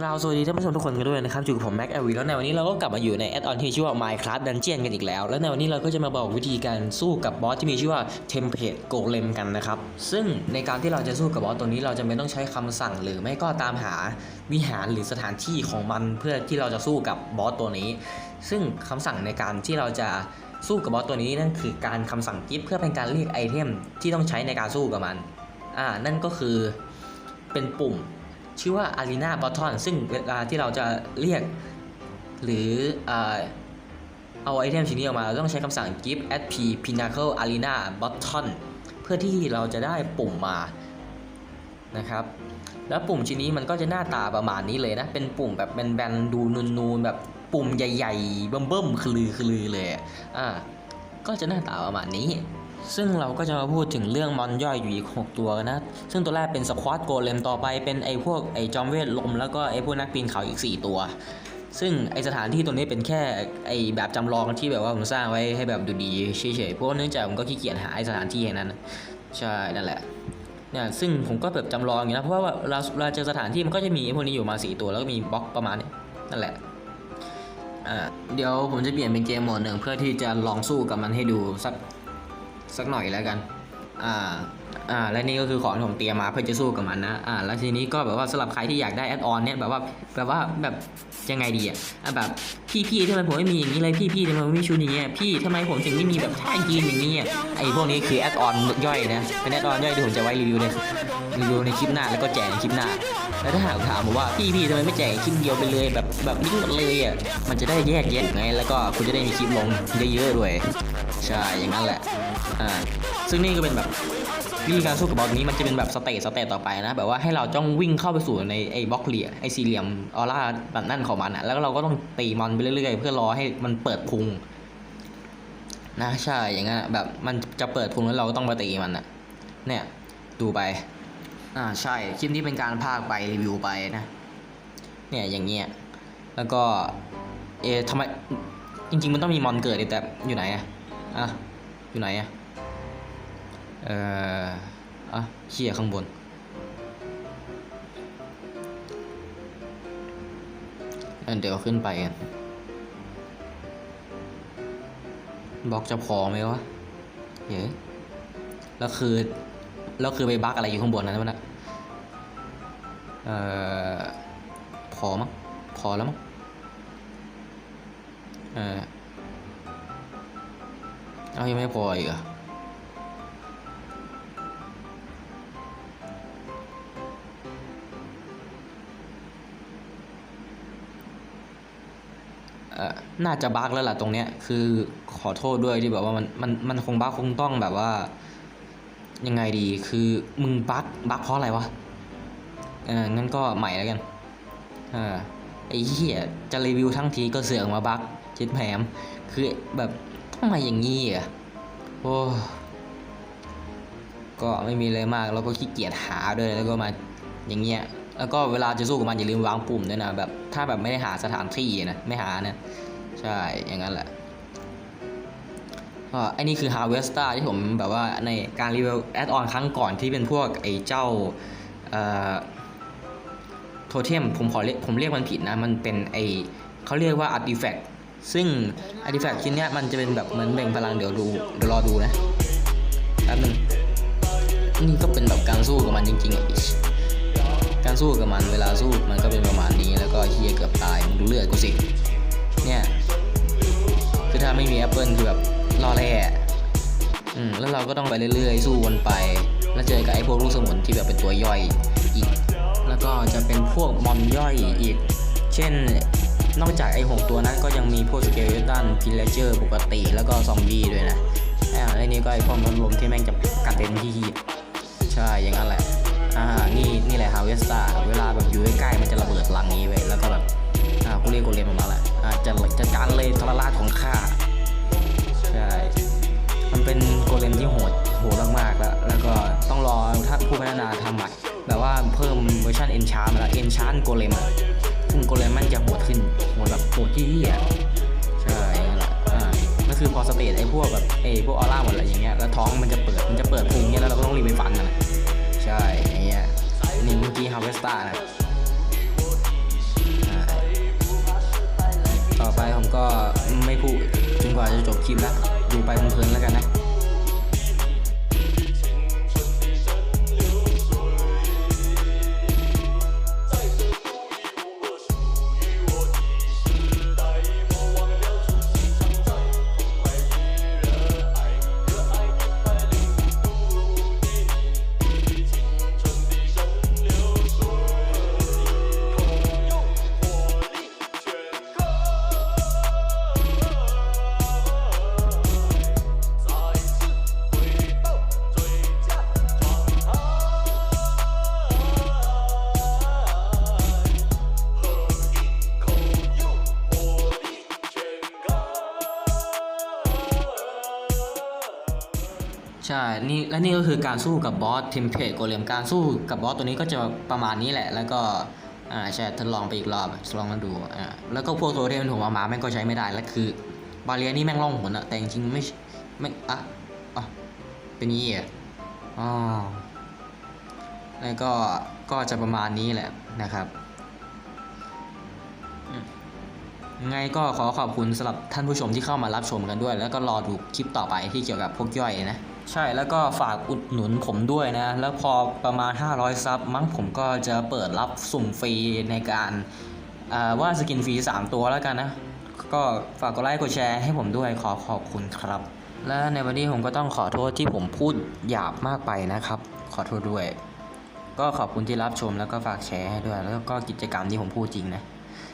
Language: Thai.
กล่าวสวัสดีท่านผู้ชมทุกคนกันด้วยนะครับอยู่กับผมแม็กเอวีแล้วในวันนี้เราก็กลับมาอยู่ในแอดออนที่ชื่อว่า Minecraft Dungeon กันอีกแล้ว และในวันนี้เราก็จะมาบอกวิธีการสู้กับบอสที่มีชื่อว่า Template Golem กันนะครับ ซึ่งในการที่เราจะสู้กับบอสตัวนี้เราจะไม่ต้องใช้คำสั่งหรือไม่ก็ตามหาวิหารหรือสถานที่ของมันเพื่อที่เราจะสู้กับบอสตัวนี้ ซึ่งคำสั่งในการที่เราจะสู้กับบอสตัวนี้นั่นคือการคำสั่งกิฟเพื่อเป็นการเรียกไอเทมที่ต้องใช้ในการสู้กับมันอ่านั่นก็คือเป็นปุ่ม ชื่อว่า Arena Button ซึ่งเวลาที่เราจะเรียก หรือเอ่อเอาไอเทมชิ้นนี้ออกมา เราต้องใช้คำสั่ง give sp pinnacle arena button เพื่อที่เราจะได้ปุ่มมานะครับ แล้วปุ่มชิ้นนี้มันก็จะหน้าตาประมาณนี้เลยนะ เป็นปุ่มแบบแบนๆดูนูนๆแบบปุ่มใหญ่ๆเบิ่มๆคลือคือลือเลยอะอ่าก็จะหน้าตาประมาณนี้ ซึ่งเราก็จะมาพูดถึงเรื่องมอนย่อยอยู่อีก 6 ตัวนะ ซึ่งตัวแรกเป็นสควอตโกเลมต่อไปเป็นไอ้พวกไอ้จอมเวทลม แล้วก็ไอ้พวกนักปีนเขาอีก 4 ตัว ซึ่งไอ้สถานที่ตัวนี้เป็นแค่ไอ้แบบจำลองที่แบบว่าผมสร้างไว้ให้แบบดูดีเฉยๆเพราะว่าเนื่องจากผมก็ขี้เกียจหาไอ้สถานที่แห่งนั้น ใช่นั่นแหละเนี่ยซึ่งผมก็แบบจำลองอยู่นะเพราะว่าเราเราเจอสถานที่มันก็จะมีไอพวกนี้อยู่มาสี่ตัวแล้วก็มีบล็อกประมาณนี้นั่นแหละเดี๋ยวผมจะเปลี่ยนเป็นเกมโหมดหนึ่งเพื่อที่จะลองสู้กับมันให้ดูสัก สักหน่อยแล้วกัน อ่า อ่าและนี่ก็คือของที่ผมเตรียมมาเพื่อจะสู้กับมันนะอ่าแล้วทีนี้ก็แบบว่าสำหรับใครที่อยากได้แอดออนเนี่ยแบบว่าแบบว่าแบบยังไงดีอะอะแบบพี่พี่ทำไมผมไม่มีอย่างนี้เลยพี่พี่ทำไมไม่มีชุดอย่างเงี้ยพี่ทำไมผมถึงไม่มีแบบท่ายืนอย่างนี้อะไอ้พวกนี้คือแอดออนย่อยนะเป็นแอดออนย่อยที่ผมจะไว้รีวิวในรีวิวในคลิปหน้าแล้วก็แจกในคลิปหน้าแล้วถ้าหากถามผมว่าพี่พี่ทำไมไม่แจกคลิปเดียวไปเลยแบบแบบนี้หมดเลยอะมันจะได้แยกแยะไงแล้วก็คุณจะได้มีคลิปลงเยอะๆด้วยใช่อย่างนั้นแหละอ่าซึ่งนี่ก็เป็นแบบ วิธีการสู้กับบอสนี้มันจะเป็นแบบสเตจสเตจต่อไปนะแบบว่าให้เราจ้องวิ่งเข้าไปสู่ในไอ้บล็อกเหลี่ยไอ้สี่เหลี่ยมออร่าแบบนั่นของมันอะแล้วเราก็ต้องตีมันไปเรื่อยๆ เพื่อรอให้มันเปิดพุงนะใช่อย่างนั้นอะแบบมันจะเปิดพุงแล้วเราก็ต้องมาตีมันอะ เนี่ยดูไปอ่าใช่คลิปนี้เป็นการพากไปรีวิวไปนะ เนี่ยอย่างเงี้ยแล้วก็เอทำไมจริง ๆ มันต้องมีมอนเกิดแต่อยู่ไหนอะอะอยู่ไหนอะ เอ่ออะเขี่ยข้างบน เดี๋ยวขึ้นไปกันบล็อกจะพอไหมวะเฮ้ยแล้วคือ แล้วคือไปบักอะไรอยู่ข้างบนนั้นวะนะเอ่อ พอมั้ง พอแล้วมั้ง เออเอายังไม่พออีกเหรอเน่าจะบั๊กแล้วล่ะตรงเนี้ย คือขอโทษด้วยที่แบบว่ามันมันมันคงบั๊กคงต้องแบบว่า ยังไงดีคือมึงบั๊กบั๊กเพราะอะไรวะเอองั้นก็ใหม่แล้วกันเออไอ้เหี้ยจะรีวิวทั้งทีก็เสือกมาบั๊กชิดแผมคือแบบทำไมอย่างงี้อะโอ้ก็ไม่มีอะไรมาก แล้วก็ขี้เกียจหาด้วยแล้วก็มาอย่างเงี้ย แล้วก็เวลาจะสู้กับมันอย่าลืมวางปุ่มด้วยนะแบบถ้าแบบไม่ได้หาสถานที่นะไม่หานะใช่อย่างนั้นแหละก็ไอ้นี่คือ Harvester ที่ผมแบบว่าในการรีวิวแอดออนครั้งก่อนที่เป็นพวกไอ้เจ้าเอ่อโทเทมผมขอเรียกผมเรียกมันผิดนะ มันเป็นไอเขาเรียกว่า artifact ซึ่ง artifact ชิ้นเนี้ยมันจะเป็นแบบเหมือนเบ่งพลังเดี๋ยวดูเดี๋ยวรอดูนะแป๊บนึงนี่ก็เป็นแบบการสู้กับมันจริงๆอะอิชการ สู้กับมัน เวลาสู้มันก็เป็นประมาณนี้ แล้วก็เฮียเกือบตายมึงดูเลือดกูสิ เนี่ย คือถ้าไม่มีแอปเปิลคือแบบรอแร่อืมแล้วเราก็ต้องไปเรื่อยๆ สู้วนไป แล้วเจอกับไอ้พวกลูกสมุนที่แบบเป็นตัวย่อยอีก แล้วก็จะเป็นพวกมอนย่อยอีก เช่น นอกจากไอ้หกตัวนั้นก็ยังมีพวกสเกลตันพิลเลเจอร์ปกติแล้วก็ซอมบี้ด้วยนะอ่าไอ้นี่ก็ไอ้พวกมันลมที่แม่งจะกัดเต็มที่ใช่อย่างนั้นแหละ อ่านี่นี่แหละฮาเวสตาเวลาแบบอยู่ใกล้ๆมันจะระเบิดลังนี้ไว้ยแล้วก็แบบอ่ากูเรียกกูเรียนออกมาแหละอ่าจะจะจานเลยทรราชของข้าใช่มันเป็นโกเลมที่โหดโหดมากๆแล้ว แล้วก็ต้องรอถ้าผู้พัฒนาทำใหม่แบบว่าเพิ่มเวอร์ชันเอนชาร์มาแล้วเอนชาร์โกเลมอะซึ่งโกเลมมันจะโหดขึ้นโหดแบบโหดที่เหี้ยใช่นั่นแหละอ่าก็คือพอสเตจไอ้พวกแบบไอ้พวกออร่าหมดอะไรอย่างเงี้ยแล้วท้องมันจะเปิดมันจะเปิดพุงเงี้ยแล้วเราก็ต้องรีบไปฟันมันะ ใช่ไอ้เงี้ยนี่เมื่อกี้ฮาวเวสต้านะต่อไปผมก็ไม่พูดจนกว่าจะจบคลิปแล้วดูไปเพลินๆแล้วกันนะ ใช่นี่และนี่ก็คือการสู้กับบอสเทมเพลตโกเลมการสู้กับบอสตัวนี้ก็จะประมาณนี้แหละ แล้วก็อ่าใช่ทดลองไปอีกรอบลองมาดูอ่าแล้วก็พวกตัวที่มันถูกมามาแม่งก็ใช้ไม่ได้แล้วคือบาเรียนี่แม่งล่องหนอะแต่จริงๆไม่ไม่อะอะเป็นนี้อะอ๋อแล้วก็ก็จะประมาณนี้แหละนะครับไงก็ขอขอบคุณสำหรับท่านผู้ชมที่เข้ามารับชมกันด้วย แล้วก็รอดูคลิปต่อไปที่เกี่ยวกับพวกย่อยนะ ใช่แล้วก็ฝากอุดหนุนผมด้วยนะ แล้วพอประมาณ 500 ซับมั้งผมก็จะเปิดรับสุ่มฟรีในการว่าดสกินฟรี 3 ตัวแล้วกันนะ ก็ฝากกดไลค์กดแชร์ให้ผมด้วยขอขอบคุณครับ และในวันนี้ผมก็ต้องขอโทษที่ผมพูดหยาบมากไปนะครับ ขอโทษด้วย ก็ขอบคุณที่รับชมแล้วก็ฝากแชร์ให้ด้วย แล้วก็กิจกรรมที่ผมพูดจริงนะ